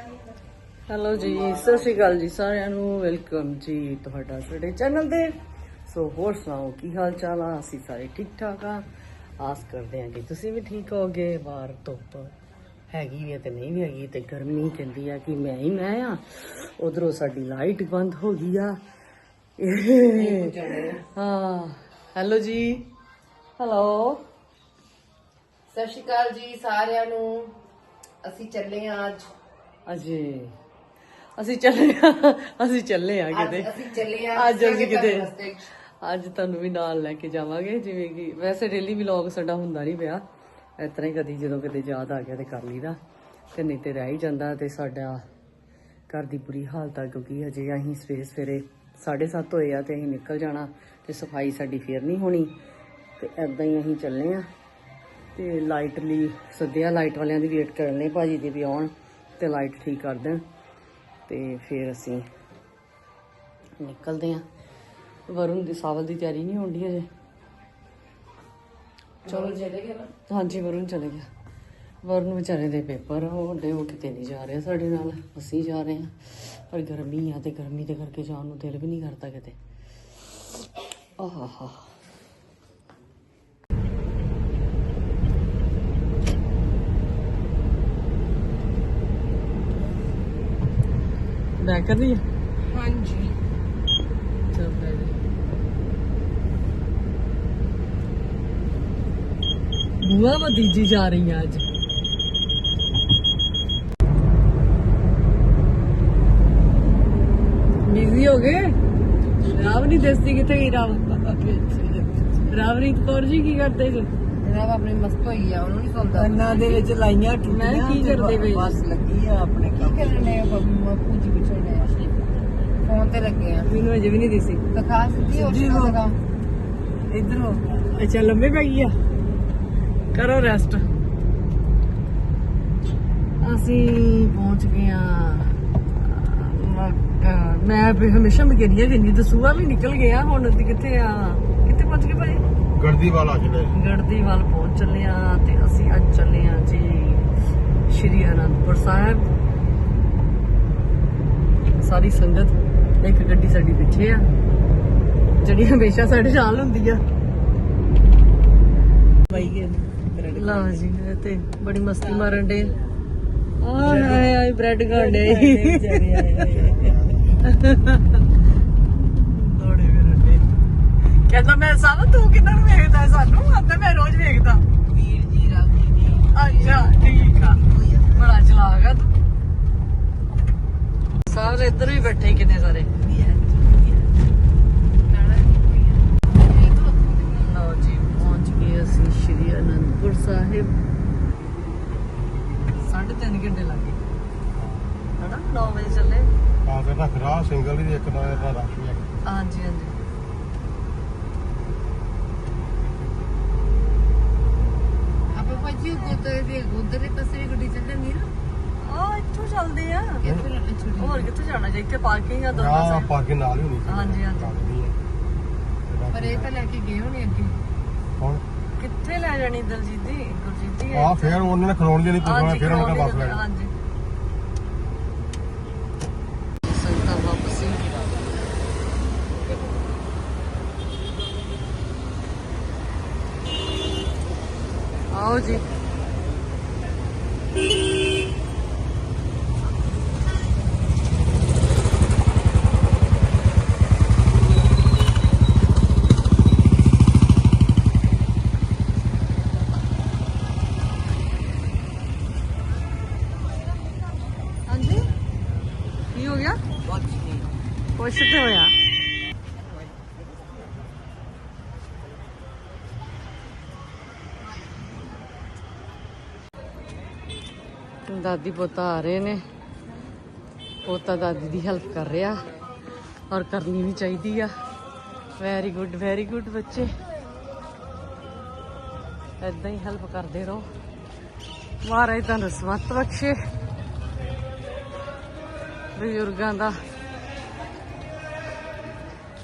Hello ਜੀ, ਸਤਿ ਸ਼੍ਰੀ ਅਕਾਲ ਜੀ ਸਾਰਿਆਂ ਨੂੰ ਵੈਲਕਮ ਜੀ ਤੁਹਾਡਾ ਸਾਡੇ ਚੈਨਲ ਤੇ। ਸੋ ਹੋਰ ਸੁਣਾਓ, ਕੀ ਹਾਲ ਚਾਲ ਆ? ਅਸੀਂ ਸਾਰੇ ਠੀਕ ਠਾਕ ਆ। ਆਸ ਕਰਦੇ ਹਾਂ ਕਿ ਤੁਸੀਂ ਵੀ ਠੀਕ ਹੋਗੇ ਬਾਹਰ ਧੁੱਪ ਹੈਗੀ ਵੀ ਤੇ ਨਹੀਂ ਵੀ ਹੈਗੀ ਤੇ ਗਰਮੀ ਕਹਿੰਦੀ ਆ ਕਿ ਮੈਂ ਹੀ ਮੈਂ ਆ। ਉਧਰੋਂ ਸਾਡੀ ਲਾਈਟ ਬੰਦ ਹੋ ਗਈ ਆ। ਹਾਂ ਹੈਲੋ ਜੀ। ਹੈਲੋ ਸਤਿ ਸ਼੍ਰੀ ਅਕਾਲ ਜੀ ਸਾਰਿਆਂ ਨੂੰ। ਅਸੀਂ ਚੱਲੇ ਹਾਂ ਅੱਜ ਅਜੇ। ਅਸੀਂ ਚੱਲੇ ਆ ਅਸੀਂ ਚੱਲੇ ਆ ਕਿਤੇ। ਅਸੀਂ ਚੱਲੇ ਹਾਂ ਅੱਜ ਅਸੀਂ ਕਿਤੇ। ਅੱਜ ਤੁਹਾਨੂੰ ਵੀ ਨਾਲ ਲੈ ਕੇ ਜਾਵਾਂਗੇ ਜਿਵੇਂ ਕਿ ਵੈਸੇ ਡੇਲੀ ਵਲੌਗ ਸਾਡਾ ਹੁੰਦਾ ਨਹੀਂ ਪਿਆ। ਇਸ ਤਰ੍ਹਾਂ ਹੀ ਕਦੀ ਜਦੋਂ ਕਿਤੇ ਯਾਦ ਆ ਗਿਆ ਤੇ ਕਰ ਲਈਦਾ। ਤੇ ਨਹੀਂ ਤੇ ਰਹਿ ਹੀ ਜਾਂਦਾ ਤੇ ਸਾਡਾ ਘਰ ਦੀ ਬੁਰੀ ਹਾਲਤ ਆ ਕਿਉਂਕਿ ਹਜੇ ਅਸੀਂ ਸਵੇਰੇ ਸਵੇਰੇ 7:30 ਹੋਏ ਆ ਤੇ ਅਸੀਂ ਨਿਕਲ ਜਾਣਾ ਤੇ ਸਫ਼ਾਈ ਸਾਡੀ ਫੇਰ ਨਹੀਂ ਹੋਣੀ। ਤੇ ਐਦਾਂ ਹੀ ਅਸੀਂ ਚੱਲੇ ਆ। ਤੇ ਲਾਈਟ ਲਈ ਸੱਦਿਆ ਲਾਈਟ ਵਾਲਿਆਂ ਦੀ ਵੇਟ ਕਰਨ ਲਈ ਭਾਜੀ ਦੀ ਵੀ ਆਉਣ। ਤੇ ਲਾਈਟ ਠੀਕ ਕਰ ਦੇਣ। ਤੇ ਫਿਰ ਅਸੀਂ ਨਿਕਲਦੇ ਆ ਵਰੁਣ ਦੀ ਸਾਵਲ ਦੀ ਤਿਆਰੀ ਨਹੀਂ ਹੁੰਦੀ ਅਜੇ ਚਲੋ ਚਲੇ ਗਏ ਨਾ। ਹਾਂਜੀ ਵਰੁਣ ਚਲੇ ਗਿਆ। ਵਰੁਣ ਵਿਚਾਰੇ ਦੇ ਪੇਪਰ ਹੁੰਦੇ ਉਹ ਕਿਤੇ ਨਹੀਂ ਜਾ ਰਿਹਾ ਸਾਡੇ ਨਾਲ। ਅਸੀਂ ਜਾ ਰਹੇ ਹਾਂ। ਪਰ ਗਰਮੀ ਆ ਤੇ ਗਰਮੀ ਦੇ ਕਰਕੇ ਜਾਣ ਨੂੰ ਦਿਲ ਵੀ ਨਹੀਂ ਕਰਦਾ ਕਿਤੇ। ਆਹਾ ਬੈਕ ਕਰ ਰਹੀ ਹੈ ਹਾਂਜੀ ਚਲ ਬੈ ਜਾ ਬੁਆ ਭਤੀਜੀ ਜਾ ਰਹੀ ਆ ਅੱਜ ਬਿਜ਼ੀ ਹੋ ਗਏ ਰਾਵ ਨਹੀਂ ਦੱਸਦੀ ਕਿੱਥੇ ਗਈ ਰਾਵ ਰਾਵਰੀਤ ਕੌਰ ਜੀ ਕੀ ਕਰਦੇ ਜੀ ਜਨਾਬ ਆਪਣੀ ਮਸਤ ਹੋਈ ਆ ਉਹਨੂੰ ਨਹੀਂ ਸੌਂਦਾ। ਕੰਨਾਂ ਦੇ ਵਿੱਚ ਲਾਈਆਂ ਮੈਂ ਕੀ ਕਰਦੇ ਵੇ? ਬਸ ਲੱਗੀ ਆ ਆਪਣੇ ਕੀ ਕੰਮ ਕਰਨ ਨੇ ਬਾਪੂ ਜੀ ਪਿੱਛੇ ਨੇ ਫੋਨ ਤੇ ਲੱਗੇ ਆ। ਮੈਨੂੰ ਅਜੇ ਵੀ ਨਹੀਂ ਦਿਸੀ। ਦਿਖਾ ਸਿੱਧੀ ਹੋ ਸਿੱਧੀ ਹੋ। ਦਿਖਾ ਇਧਰ ਹੋ ਅੱਛਾ ਲੰਮੇ ਪੈ ਗਈ ਆ? ਕਰੋ ਰੈਸਟ ਅਸੀਂ ਪਹੁੰਚ ਗਏ ਆ। ਮੱਕਾ। ਮੈਂ ਵੀ ਹਮੇਸ਼ਾ ਮਕੇਰੀਆ ਕਹਿੰਦੀ ਦਸੂਆ ਵੀ ਨਿਕਲ ਗਿਆ ਹੁਣ ਅਸੀਂ ਕਿੱਥੇ ਆ? ਕਿੱਥੇ ਪਹੁੰਚ ਗਏ ਭਾਈ? ਗੜਦੀ ਵਾਲਾ ਜਿਹੜੇ ਗੜਦੀ ਵੱਲ ਪਹੁੰਚ ਚੱਲੇ ਆ ਤੇ ਅਸੀਂ ਅੱਜ ਚੱਲੇ ਆ ਜੀ ਸ਼੍ਰੀ ਅਨੰਦਪੁਰ ਸਾਹਿਬ। ਸਾਰੀ ਸੰਗਤ ਇੱਕ ਗੱਡੀ ਸਾਡੀ ਪਿੱਛੇ ਆ ਜਿਹੜੀ ਹਮੇਸ਼ਾ ਸਾਡੇ ਨਾਲ ਹੁੰਦੀ ਆ। ਬਾਈ ਗਏ ਲਓ ਜੀ ਤੇ ਬੜੀ ਮਸਤੀ ਮਾਰਨ ਦੇ ਆ ਹਾਏ ਹਾਏ ਬ੍ਰੈਡ ਗਾਂਡੇ ਥੋੜੇ ਵੀਰੰਡੇ ਕਹਿੰਦਾ ਮੈਂ ਸਾਲਾ ਤੂੰ ਕਿੰਨਾ ਨੂੰ ਵੇਖਦਾ ਸਾਨੂੰ? ਆਂਦਾ ਮੈਂ ਰੋਜ਼ ਵੇਖਦਾ। ਵੀਰ ਜੀ ਰਾਜੀ ਜੀ ਅੱਛਾ ਠੀਕ ਆ। ਬੜਾ ਚਲਾਕ ਆ ਤੂੰ। ਸਾਰੇ ਇੱਧਰ ਵੀ ਬੈਠੇ ਕਿੰਨੇ ਸਾਰੇ। ਲਓ ਜੀ ਪਹੁੰਚ ਗਏ ਅਸੀਂ ਸ਼੍ਰੀ ਅਨੰਦਪੁਰ ਸਾਹਿਬ। ਸਾਢੇ ਤਿੰਨ ਘੰਟੇ ਲੱਗੇ ਹਨਾ? 9 ਵਜੇ ਚੱਲੇ। ਆ ਕੇ ਰੱਖ ਰਾਹ ਸਿੰਗਲ ਹੀ ਇੱਕ ਦਾ ਇਹਦਾ ਰਸ਼ ਹਾਂਜੀ ਹਾਂਜੀ। ਭਾਜੀ ਗੁਰਦੁਆਰੇ ਦੇ ਉਧਰ ਦੇ ਪਾਸੇ ਵੀ ਗੱਡੀ ਚੱਲ ਜਾਂਦੀ ਨਾ ਆ ਇੱਥੋਂ ਚੱਲਦੇ ਆ। ਇੱਥੇ ਲੱਗੀ ਛੁੱਟੀ ਹੋਰ ਕਿੱਥੇ ਜਾਣਾ ਜੇ ਇੱਥੇ ਪਾਰਕਿੰਗ ਆ ਦੋਨਾਂ ਰਾਹ ਸਾਈਡ? ਪਾਰਕਿੰਗ ਨਾਲ ਹੀ ਹੋਣੀ ਸੀ। ਹਾਂਜੀ, ਹਾਂਜੀ। ਹੈ। ਪਰ ਇਹ ਤਾਂ ਲੈ ਕੇ ਗਏ ਹੋਣੇ ਅੱਗੇ। ਹੁਣ ਕਿੱਥੇ ਲੈ ਜਾਣੀ ਦਲਜੀਤ ਦੀ? ਗੁਰਜੀਤ ਦੀ ਆ ਫਿਰ ਉਹਨਾਂ ਨੇ ਖਲੋਣ ਦੀ ਨਹੀਂ ਪੁੱਛਣਾ ਹਾਂਜੀ, ਫਿਰ ਉਹਨਾਂ ਨੇ ਬੱਸ ਕਰਾਉਣੀ ਲੈਣੀ ਹਾਂਜੀ ਸੰਗਤਾਂ ਵਾਪਸੀ ਆਓ ਜੀ ਹਾਂਜੀ ਕੀ ਹੋ ਗਿਆ ਕੁਛ ਤੇ ਹੋਇਆ ਦਾਦੀ ਪੋਤਾ ਆ ਰਹੇ ਨੇ। ਪੋਤਾ ਦਾਦੀ ਦੀ ਹੈਲਪ ਕਰ ਰਿਹਾ ਔਰ ਕਰਨੀ ਵੀ ਚਾਹੀਦੀ ਆ। ਵੈਰੀ ਗੁੱਡ ਵੈਰੀ ਗੁੱਡ ਬੱਚੇ। ਏਦਾਂ ਹੀ ਹੈਲਪ ਕਰਦੇ ਰਹੋ। ਮਹਾਰਾਜ ਤੁਹਾਨੂੰ ਸਮਤ ਬਖਸ਼ੇ। ਬਜ਼ੁਰਗਾਂ ਦਾ।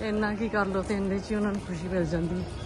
ਇੰਨਾ ਕੀ ਕਰ ਲੋ ਤੇ ਇੰਨੇ ਚ ਹੀ ਉਹਨਾਂ ਨੂੰ ਖੁਸ਼ੀ ਮਿਲ ਜਾਂਦੀ। ਹੈ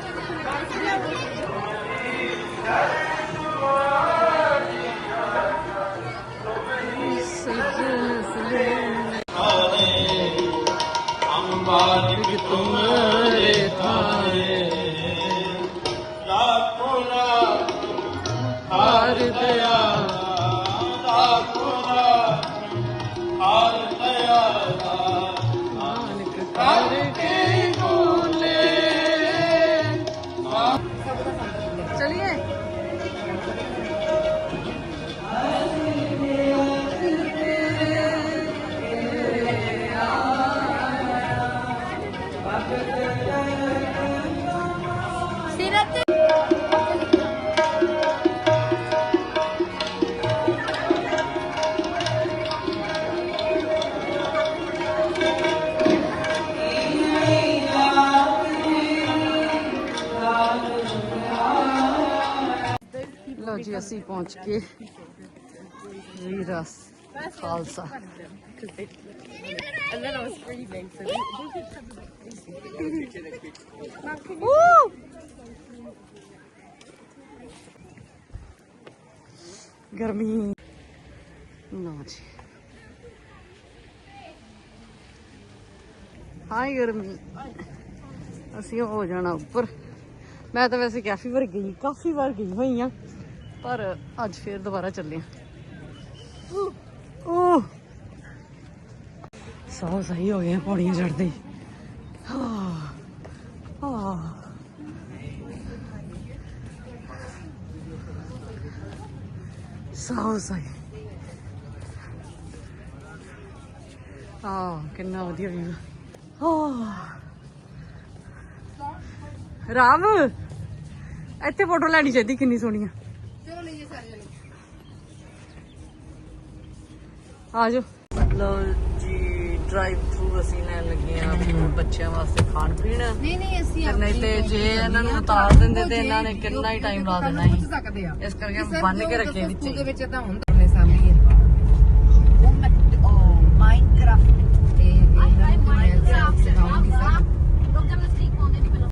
Yeah. ਲਓ ਜੀ ਅਸੀਂ ਪਹੁੰਚ ਕੇ ਵੀਰਸ ਖਾਲਸਾ Woo! ਗਰਮੀ ਲਓ ਜੀ ਹਾਈ ਗਰਮੀ ਅਸੀਂ ਹੋ ਜਾਣਾ ਉੱਪਰ ਮੈਂ ਤਾਂ ਵੈਸੇ ਕਾਫੀ ਵਾਰ ਗਈ ਕਾਫੀ ਵਾਰ ਗਈ ਹੋਈ ਆ ਪਰ ਅੱਜ ਫੇਰ ਦੁਬਾਰਾ ਚੱਲੇ ਆ ਉਹ ਸੌ ਸਹੀ ਹੋ ਗਏ ਪੌੜੀਆਂ ਚੜਦੇ ਹਾਂ ਸੌ ਸਹੀ। ਆ ਕਿੰਨਾ ਵਧੀਆ ਵੀਊ। ਹਾਂ ਰਾਮ ਇੱਥੇ ਫੋਟੋ ਲੈਣੀ ਚਾਹੀਦੀ ਕਿੰਨੀ ਸੋਹਣੀ ਆ ਚਲੋ ਲਈਏ ਸਾਰੇ ਜਣੇ ਆ ਜਾਓ। ਲਓ ਜੀ ਡਰਾਈਵ ਥਰੂ ਅਸੀਂ ਲੈਣ ਲੱਗੇ ਆ ਬੱਚਿਆਂ ਵਾਸਤੇ ਖਾਣ ਪੀਣ। ਨਹੀਂ ਨਹੀਂ ਅਸੀਂ ਤੇ ਨਹੀਂ ਤੇ ਜੇ ਇਹਨਾਂ ਨੂੰ ਉਤਾਰ ਦਿੰਦੇ ਤੇ ਇਹਨਾਂ ਨੇ ਕਿੰਨਾ ਹੀ ਟਾਈਮ ਲਾ ਦੇਣਾ ਸੀ। ਸਕਦੇ ਆ। ਇਸ ਕਰਕੇ ਬੰਨ ਕੇ ਰੱਖੇ ਵਿੱਚ ਸਕੂਲ ਦੇ ਵਿੱਚ ਤਾਂ ਹੁੰਦਾ